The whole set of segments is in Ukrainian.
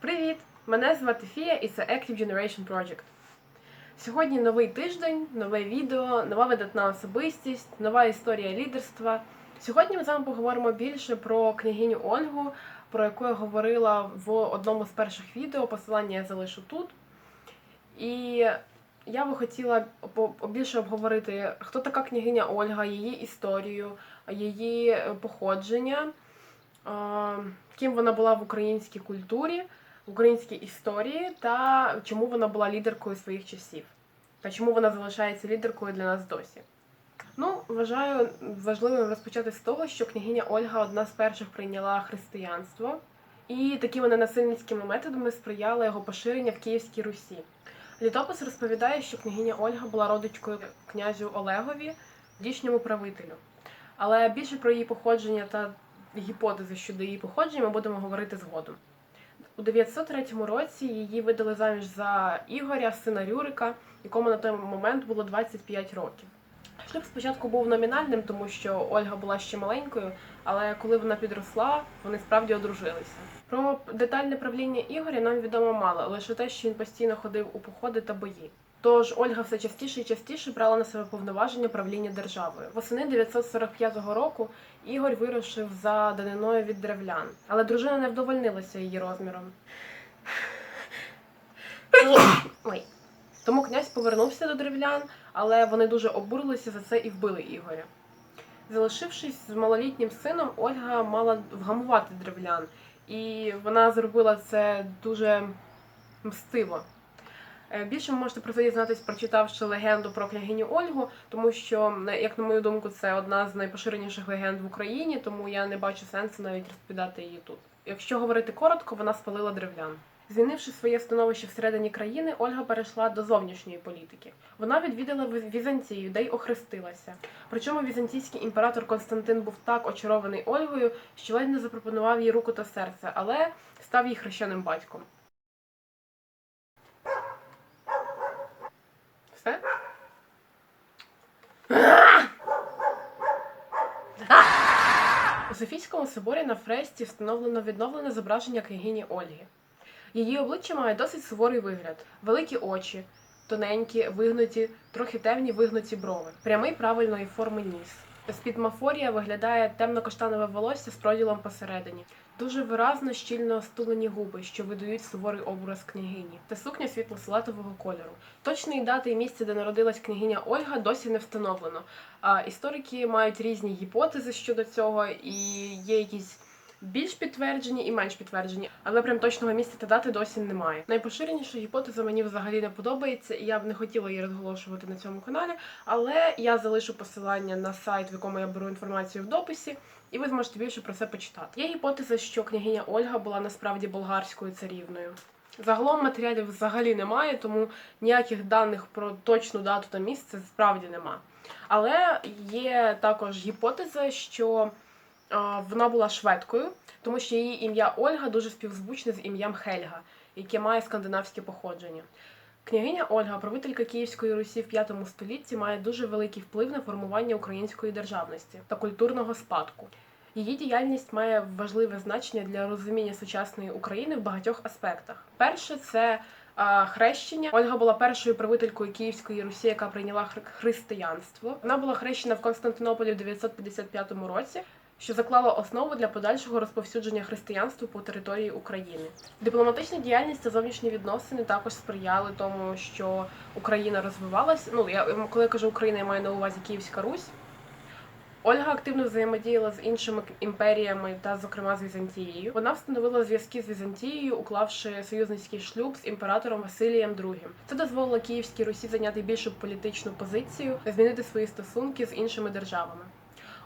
Привіт! Мене звати Фія і це Active Generation Project. Сьогодні новий тиждень, нове відео, нова видатна особистість, нова історія лідерства. Сьогодні ми з вами поговоримо більше про княгиню Ольгу, про яку я говорила в одному з перших відео. Посилання я залишу тут. І я би хотіла більше обговорити, хто така княгиня Ольга, її історію, її е, походження, а, ким вона була в українській культурі, українській історії, та чому вона була лідеркою своїх часів, та чому вона залишається лідеркою для нас досі. Ну, вважаю важливим розпочати з того, що княгиня Ольга одна з перших прийняла християнство, і такими ненасильницькими методами сприяла його поширення в Київській Русі. Літопис розповідає, що княгиня Ольга була родичкою князю Олегові, дійшньому правителю. Але більше про її походження та гіпотези щодо її походження ми будемо говорити згодом. У 903 році її видали заміж за Ігоря, сина Рюрика, якому на той момент було 25 років. Шлюб спочатку був номінальним, тому що Ольга була ще маленькою, але коли вона підросла, вони справді одружилися. Про детальне правління Ігоря нам відомо мало, лише те, що він постійно ходив у походи та бої. Тож Ольга все частіше і частіше брала на себе повноваження правління державою. Восени 945 року Ігор вирушив за даниною від древлян, але дружина не вдовольнилася її розміром. Ой. Тому князь повернувся до древлян, але вони дуже обурилися за це і вбили Ігоря. Залишившись з малолітнім сином, Ольга мала вгамувати древлян, і вона зробила це дуже мстиво. Е, Більше ви можете про це дізнатись, прочитавши легенду про княгиню Ольгу, тому що, як на мою думку, це одна з найпоширеніших легенд в Україні, тому я не бачу сенсу навіть розповідати її тут. Якщо говорити коротко, вона спалила древлян. Змінивши своє становище всередині країни, Ольга перейшла до зовнішньої політики. Вона відвідала Візантію, де й охрестилася. Причому візантійський імператор Константин був так очарований Ольгою, що ледь не запропонував їй руку та серце, але став їй хрещеним батьком. Все? У Софійському соборі на фресті встановлено відновлене зображення княгині Ольги. Її обличчя має досить суворий вигляд: великі очі, тоненькі, вигнуті, трохи темні вигнуті брови, прямий правильної форми ніс. З-під виглядає темно-каштанове волосся з проділом посередині. Дуже виразно щільно стулені губи, що видають суворий образ княгині, та сукня світло-салатового кольору. Точної дати і місця, де народилась княгиня Ольга, досі не встановлено. А історики мають різні гіпотези щодо цього, і є якісь більш підтверджені і менш підтверджені, але прям точного місця та дати досі немає. Найпоширеніша гіпотеза мені взагалі не подобається, і я б не хотіла її розголошувати на цьому каналі. Але я залишу посилання на сайт, в якому я беру інформацію в дописі, і ви зможете більше про це почитати. Є гіпотеза, що княгиня Ольга була насправді болгарською царівною. Загалом матеріалів взагалі немає, тому ніяких даних про точну дату та місце справді нема. Але є також гіпотеза, що вона була шведкою, тому що її ім'я Ольга дуже співзвучне з ім'ям Хельга, яке має скандинавське походження. Княгиня Ольга, правителька Київської Русі в V столітті, має дуже великий вплив на формування української державності та культурного спадку. Її діяльність має важливе значення для розуміння сучасної України в багатьох аспектах. Перше це хрещення. Ольга була першою правителькою Київської Русі, яка прийняла хри- християнство. Вона була хрещена в Константинополі в 955 році. Що заклала основу для подальшого розповсюдження християнства по території України. Дипломатична діяльність та зовнішні відносини також сприяли тому, що Україна розвивалася. Ну я коли я кажу Україна, я маю на увазі Київська Русь. Ольга активно взаємодіяла з іншими імперіями та, зокрема, з Візантією. Вона встановила зв'язки з Візантією, уклавши союзницький шлюб з імператором Василієм II. Це дозволило Київській Русі зайняти більшу політичну позицію та змінити свої стосунки з іншими державами.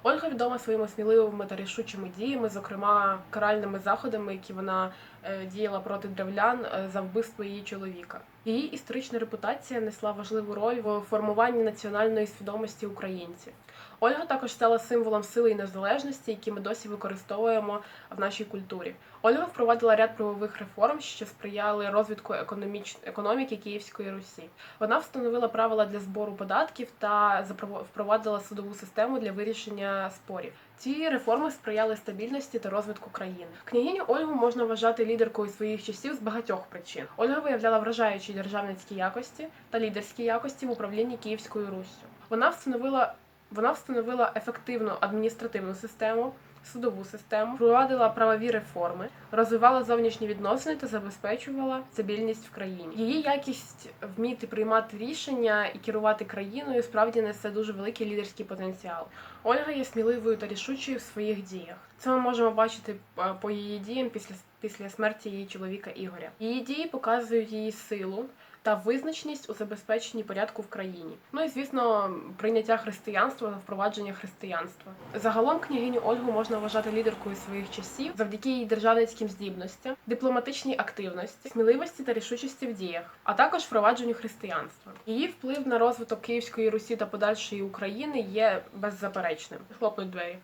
Ольга відома своїми сміливими та рішучими діями, зокрема каральними заходами, які вона е, діяла проти древлян е, за вбивство її чоловіка. Її історична репутація несла важливу роль в формуванні національної свідомості українців. Ольга також стала символом сили і незалежності, які ми досі використовуємо в нашій культурі. Ольга впровадила ряд правових реформ, що сприяли розвитку економіч... економіки Київської Русі. Вона встановила правила для збору податків та запро- впровадила судову систему для вирішення спорів. Ці реформи сприяли стабільності та розвитку країни. Княгиню Ольгу можна вважати лідеркою своїх часів з багатьох причин. Ольга виявляла вражаючі державницькі якості та лідерські якості в управлінні Київською Руссю. Вона встановила вона встановила ефективну адміністративну систему, судову систему, впровадила правові реформи, розвивала зовнішні відносини та забезпечувала стабільність в країні. Її якість вміти приймати рішення і керувати країною справді несе дуже великий лідерський потенціал. Ольга є сміливою та рішучою в своїх діях. Це ми можемо бачити е, по її діям після після смерті її чоловіка Ігоря. Її дії показують її силу та визначеність у забезпеченні порядку в країні. Ну і звісно, прийняття християнства та впровадження християнства. Загалом княгиню Ольгу можна вважати лідеркою своїх часів завдяки її державницьким здібностям, дипломатичній активності, сміливості та рішучості в діях, а також впровадженню християнства. Її вплив на розвиток Київської Русі та подальшої України є беззаперечним. Хлопнуть двері.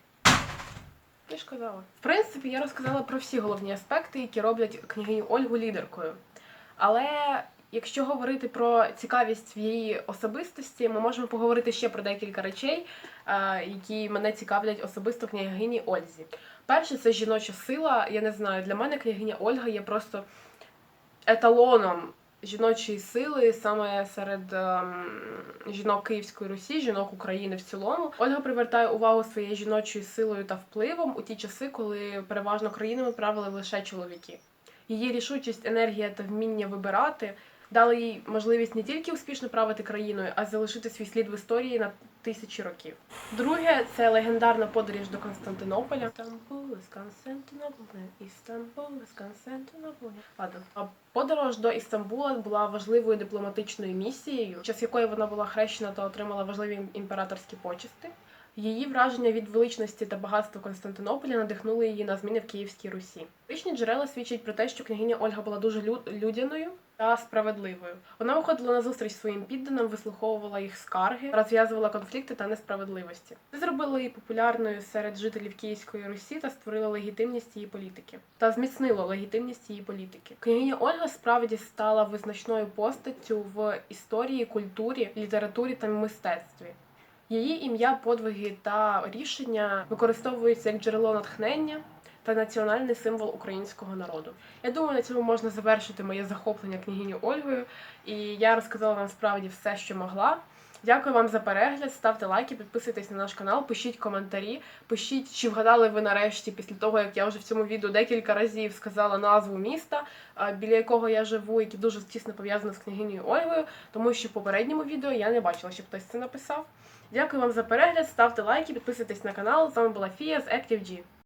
Я ж казала. В принципі, я розказала про всі головні аспекти, які роблять княгиню Ольгу лідеркою. Але якщо говорити про цікавість в її особистості, ми можемо поговорити ще про декілька речей, е, які мене цікавлять особисто княгині Ользі. Перше, це жіноча сила. Я не знаю, для мене княгиня Ольга є просто еталоном жіночої сили саме серед ем, жінок Київської Русі, жінок України в цілому. Ольга привертає увагу своєю жіночою силою та впливом у ті часи, коли переважно країнами правили лише чоловіки. Її рішучість, енергія та вміння вибирати дали їй можливість не тільки успішно правити країною, а залишити свій слід в історії на тисячі років. Друге це легендарна подорож до Константинополя. Стамбул, із Константинополя, Істамбул, Константинополя. Ладно. А Подорож до Істамбула була важливою дипломатичною місією, час якої вона була хрещена та отримала важливі імператорські почести. Її враження від величності та багатства Константинополя надихнули її на зміни в Київській Русі. Історичні джерела свідчать про те, що княгиня Ольга була дуже лю- людяною та справедливою. Вона виходила на зустріч своїм підданим, вислуховувала їх скарги, розв'язувала конфлікти та несправедливості. Це зробило її популярною серед жителів Київської Русі та створило легітимність її політики та зміцнило легітимність її політики. Княгиня Ольга справді стала визначною постаттю в історії, культурі, літературі та мистецтві. Її ім'я, подвиги та рішення використовуються як джерело натхнення та національний символ українського народу. Я думаю, на цьому можна завершити моє захоплення княгиню Ольгою, і я розказала вам справді все, що могла. Дякую вам за перегляд, ставте лайки, підписуйтесь на наш канал, пишіть коментарі, пишіть, чи вгадали ви нарешті після того, як я вже в цьому відео декілька разів сказала назву міста, біля якого я живу, яке дуже тісно пов'язане з княгинею Ольгою, тому що в попередньому відео я не бачила, щоб хтось це написав. Дякую вам за перегляд, ставте лайки, підписуйтесь на канал. З вами була Фія з ActiveG.